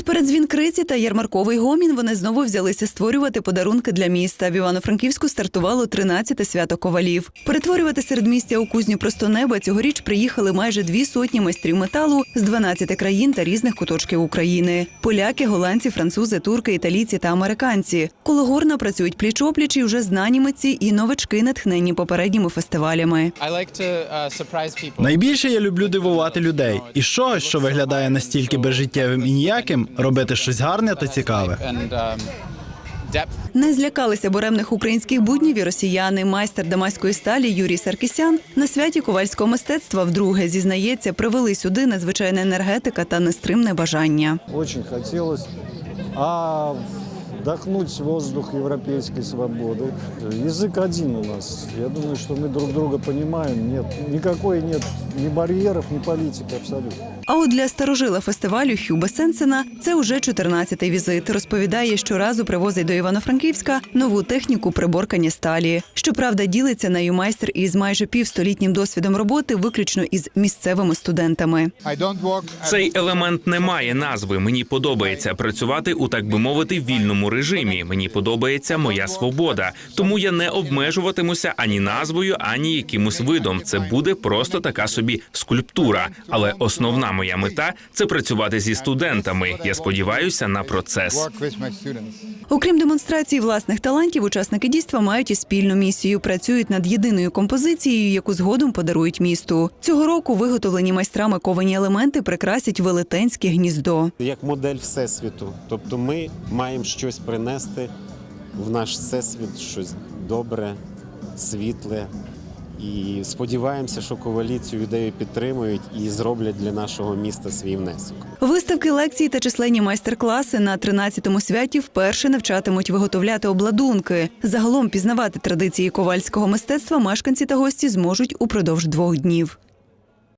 Під передзвін криці та ярмарковий гомін вони знову взялися створювати подарунки для міста. В Івано-Франківську стартувало 13-те свято ковалів. Перетворювати середмістя у кузню просто неба цьогоріч приїхали майже дві сотні майстрів металу з 12 країн та різних куточків України: поляки, голландці, французи, турки, італійці та американці. Коло горна працюють пліч-опліч і вже знані митці і новачки, натхненні попередніми фестивалями. Uh. Найбільше я люблю дивувати людей. І щось, що виглядає настільки безжиттєвим і ніяким, робити щось гарне та цікаве. Um. Не злякалися буремних українських буднів і росіяни. Майстер дамаської сталі Юрій Саркісян на святі ковальського мистецтва вдруге зізнається, привели сюди надзвичайна енергетика та нестримне бажання. Очень хотілося. А вдохнуть воздух европейской свободы. Язык один у нас. Я думаю, что мы друг друга понимаем. Нет, никакой нет ни барьеров, ни политики абсолютно. А от для старожила фестивалю Хюба Сенсена це уже 14-й візит. Розповідає, щоразу привозить до Івано-Франківська нову техніку приборкання сталі. Щоправда, ділиться нею майстер із майже півстолітнім досвідом роботи, виключно із місцевими студентами. Цей елемент не має назви. Мені подобається працювати у так би мовити вільному режимі. Мені подобається моя свобода. Тому я не обмежуватимуся ані назвою, ані якимось видом. Це буде просто така собі скульптура. Але основна моя мета це працювати зі студентами. Я сподіваюся на процес. Окрім демонстрації власних талантів, учасники дійства мають і спільну місію. Працюють над єдиною композицією, яку згодом подарують місту. Цього року виготовлені майстрами ковані елементи прикрасять велетенське гніздо. як модель всесвіту. Тобто ми маємо щось принести в наш всесвіт, щось добре, світле. І сподіваємося, що ковалі цю ідею підтримують і зроблять для нашого міста свій внесок. Виставки лекцій та численні майстер-класи на 13-му святі вперше навчатимуть виготовляти обладунки. Загалом пізнавати традиції ковальського мистецтва мешканці та гості зможуть упродовж двох днів.